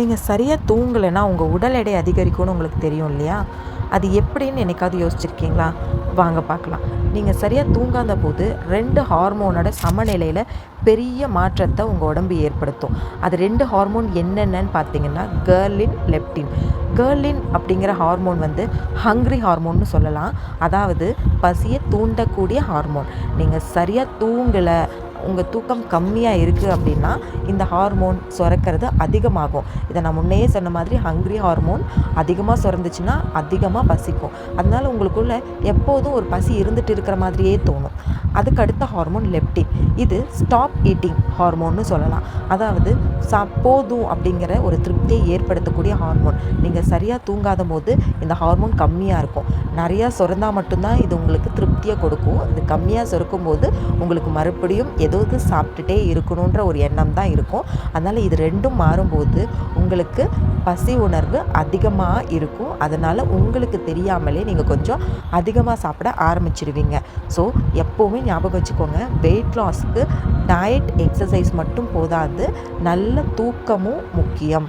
நீங்கள் சரியாக தூங்கலைன்னா உங்கள் உடல் எடை அதிகரிக்கும்னு உங்களுக்கு தெரியும் இல்லையா? அது எப்படின்னு என்னைக்காவது யோசிச்சிருக்கீங்களா? வாங்க பார்க்கலாம். நீங்கள் சரியாக தூங்காத போது ரெண்டு ஹார்மோனோட சமநிலையில் பெரிய மாற்றத்தை உங்கள் உடம்பு ஏற்படுத்தும். அது ரெண்டு ஹார்மோன் என்னென்னன்னு பார்த்தீங்கன்னா கேர்லின் லெப்டின். கேர்லின் அப்படிங்கிற ஹார்மோன் வந்து ஹங்க்ரி ஹார்மோன்னு சொல்லலாம். அதாவது பசியை தூண்டக்கூடிய ஹார்மோன். நீங்கள் சரியாக தூங்கலை உங்கள் தூக்கம் கம்மியாக இருக்குது அப்படின்னா இந்த ஹார்மோன் சுரக்கிறது அதிகமாகும். இதை நான் முன்னையே சொன்ன மாதிரி ஹங்க்ரி ஹார்மோன் அதிகமாக சுரந்துச்சுன்னா அதிகமாக பசிக்கும். அதனால் உங்களுக்குள்ள எப்போதும் ஒரு பசி இருந்துட்டு இருக்கிற மாதிரியே தோணும். அதுக்கு அடுத்த ஹார்மோன் லெப்டின் இது ஸ்டாப் ஈட்டிங் ஹார்மோன்னு சொல்லலாம். அதாவது சா போதும் அப்படிங்கிற ஒரு திருப்தியை ஏற்படுத்தக்கூடிய ஹார்மோன் நீங்கள் சரியாக தூங்காத போது இந்த ஹார்மோன் கம்மியாக இருக்கும். நிறையா சுரந்தால் மட்டும்தான் இது உங்களுக்கு திருப்தியை கொடுக்கும். இது கம்மியாக சுரக்கும் போது உங்களுக்கு மறுபடியும் ஏதாவது சாப்பிட்டுட்டே இருக்கணுன்ற ஒரு எண்ணம் தான் இருக்கும். அதனால் இது ரெண்டும் மாறும்போது உங்களுக்கு பசி உணர்வு அதிகமாக இருக்கும். அதனால் உங்களுக்கு தெரியாமலே நீங்கள் கொஞ்சம் அதிகமாக சாப்பிட ஆரம்பிச்சிடுவீங்க ஸோ எப்போவுமே ஞாபகம் வச்சுக்கோங்க வெயிட் லாஸ்க்கு டயட் எக்ஸசைஸ் மட்டும் போதாது. நல்ல தூக்கமும் முக்கியம்